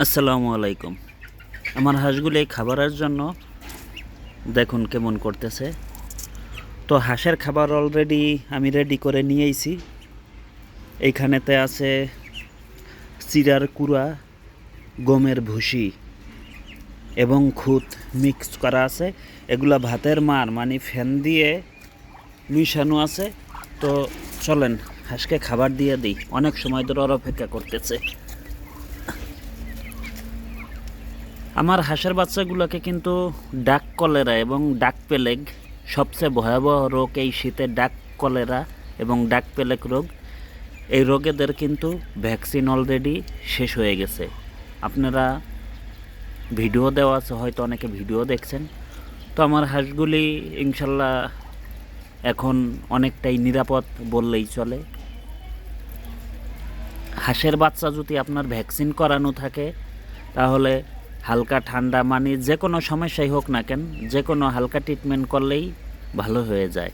আসসালামু আলাইকুম। আমার হাঁসগুলি খাবারের জন্য দেখুন কেমন করতেছে। তো হাঁসের খাবার অলরেডি আমি রেডি করে নিয়েছি এইখানেতে আছে চিরার কুড়া, গমের ভুসি এবং খুদ মিক্স করা আছে। এগুলা ভাতের মার মানে ফ্যান দিয়ে মিশানো আছে। তো চলেন, হাঁসকে খাবার দিয়ে দিই। অনেক সময় ধরে অপেক্ষা করতেছে। আমার হাঁসের বাচ্চাগুলোকে কিন্তু ডাক কলেরা এবং ডাক পেলেগ, সবচেয়ে ভয়াবহ রোগ এই শীতে ডাক কলেরা এবং ডাক পেলেগ রোগ। এই রোগেদের কিন্তু ভ্যাকসিন অলরেডি শেষ হয়ে গেছে। আপনারা ভিডিও দেওয়া আছে, হয়তো অনেকে ভিডিও দেখছেন। তো আমার হাঁসগুলি ইনশাল্লাহ এখন অনেকটাই নিরাপদ বললেই চলে। হাঁসের বাচ্চা যদি আপনার ভ্যাকসিন করানো থাকে, তাহলে হালকা ঠান্ডা মানে যে কোনো সমস্যাই হোক না কেন, যে কোনো হালকা ট্রিটমেন্ট করলেই ভালো হয়ে যায়।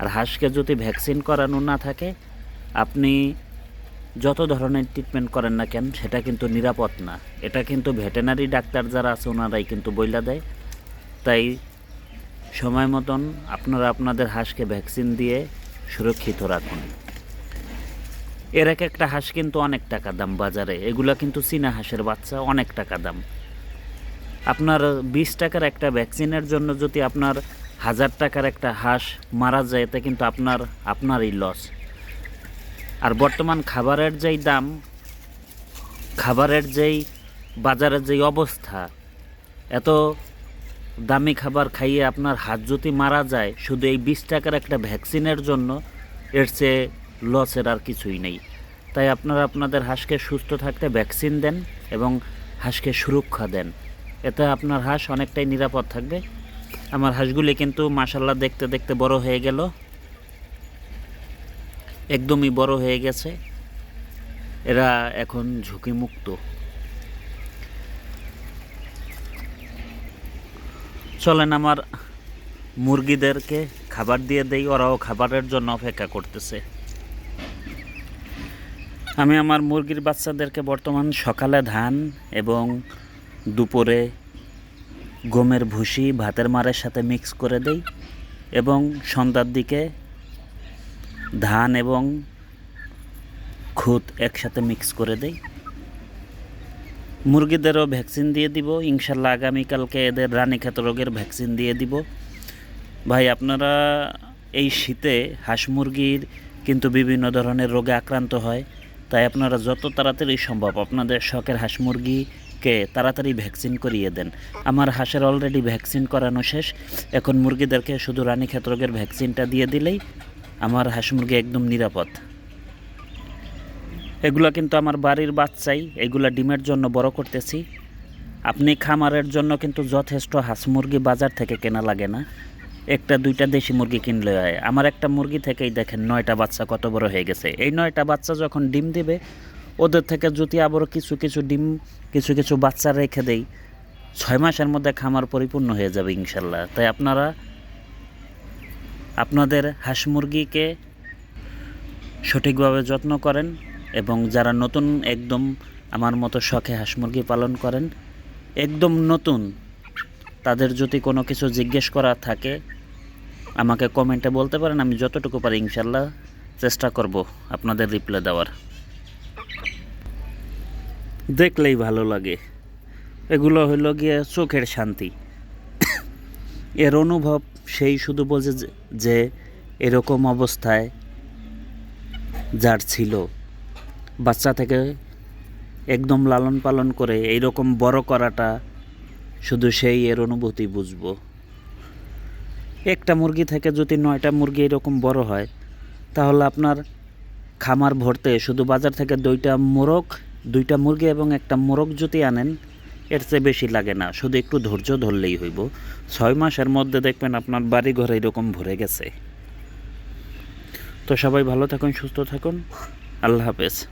আর হাঁসকে যদি ভ্যাকসিন করানো না থাকে, আপনি যত ধরনের ট্রিটমেন্ট করেন না কেন, সেটা কিন্তু নিরাপদ না। এটা কিন্তু ভেটেনারি ডাক্তার যারা আছে, ওনারাই কিন্তু বইলা দেয়। তাই সময় মতন আপনারা আপনাদের হাঁসকে ভ্যাকসিন দিয়ে সুরক্ষিত রাখুন। এর এক একটা হাঁস কিন্তু অনেক টাকা দাম বাজারে। এগুলা কিন্তু চীনা হাঁসের বাচ্চা অনেক টাকা দাম। আপনার বিশ টাকার একটা ভ্যাকসিনের জন্য যদি আপনার হাজার টাকার একটা হাঁস মারা যায়, এতে কিন্তু আপনার, আপনারই লস আর বর্তমান খাবারের যেই দাম, খাবারের যেই, বাজারের যেই অবস্থা, এত দামি খাবার খাইয়ে আপনার হাত যদি মারা যায়, শুধু এই বিশ টাকার একটা ভ্যাকসিনের জন্য, এর চেয়ে লসের আর কিছুই নেই। তাই আপনারা আপনাদের হাঁসকে সুস্থ থাকতে ভ্যাকসিন দেন এবং হাঁসকে সুরক্ষা দেন। এতে আপনার হাঁস অনেকটাই নিরাপদ থাকবে। আমার হাঁসগুলি কিন্তু মাসাল্লাহ দেখতে দেখতে বড় হয়ে গেল। একদমই বড় হয়ে গেছে। এরা এখন ঝুঁকিমুক্ত। চলেন আমার মুরগিদেরকে খাবার দিয়ে দেই, ওরাও খাবারের জন্য অপেক্ষা করতেছে। আমি আমার মুরগির বাচ্চাদেরকে বর্তমান সকালে ধান এবং দুপুরে গমের ভুসি ভাতের মারের সাথে মিক্স করে দেই এবং সন্ধ্যার দিকে ধান এবং খুদ একসাথে মিক্স করে দেই। মুরগিদেরও ভ্যাকসিন দিয়ে দিব। ইনশাল্লাহ আগামীকালকে এদের রানীক্ষেত রোগের ভ্যাকসিন দিয়ে দিব। ভাই, আপনারা এই শীতে হাঁস মুরগির কিন্তু বিভিন্ন ধরনের রোগে আক্রান্ত হয়, তাই আপনারা যত তাড়াতাড়ি সম্ভব আপনাদের শখের হাঁস মুরগিকে তাড়াতাড়ি ভ্যাকসিন করিয়ে দেন। আমার হাঁসের অলরেডি ভ্যাকসিন করানো শেষ। এখন মুরগিদেরকে শুধু রানীক্ষেত রোগের ভ্যাকসিনটা দিয়ে দিলেই আমার হাঁস মুরগি একদম নিরাপদ। এগুলো কিন্তু আমার বাড়ির বাচ্চাই, এগুলা ডিমের জন্য বড় করতেছি। আপনি খামারের জন্য কিন্তু যথেষ্ট হাঁস মুরগি বাজার থেকে কেনা লাগে না। একটা, দুইটা দেশি মুরগি কিনলে হয়। আমার একটা মুরগি থেকেই দেখেন নয়টা বাচ্চা কত বড় হয়ে গেছে। এই নয়টা বাচ্চা যখন ডিম দিবে ওদের থেকে যদি আবারও কিছু কিছু ডিম, কিছু কিছু বাচ্চা রেখে দেই, ছয় মাসের মধ্যে খামার পরিপূর্ণ হয়ে যাবে ইনশাল্লাহ। তাই আপনারা আপনাদের হাঁস মুরগিকে সঠিকভাবে যত্ন করেন এবং যারা নতুন একদম আমার মতো শখে হাঁস মুরগি পালন করেন, একদম নতুন, তাদের যদি কোনো কিছু জিজ্ঞেস করা থাকে, আমাকে কমেন্টে বলতে পারেন, আমি যতটুকু পারি ইনশাল্লাহ চেষ্টা করব আপনাদের রিপ্লাই দেওয়ার। দেখলেই ভালো লাগে। এগুলো হলো গিয়ে চোখের শান্তি। এর অনুভব সেই শুধু বোঝে যে- এরকম অবস্থায় যার ছিল। বাচ্চা থেকে একদম লালন পালন করে এইরকম বড় করাটা শুধু সেই এর অনুভূতি বুঝব। একটা মুরগি থেকে যদি নয়টা মুরগি এরকম বড় হয়, তাহলে আপনার খামার ভরতে শুধু বাজার থেকে দুইটা মোরগ দুইটা মুরগি এবং একটা মোরগ যদি আনেন, এর চেয়ে বেশি লাগে না। শুধু একটু ধৈর্য ধরলেই হইব। ছয় মাসের মধ্যে দেখবেন আপনার বাড়ি ঘরে এরকম ভরে গেছে। তো সবাই ভালো থাকুন, সুস্থ থাকুন। আল্লাহ হাফেজ।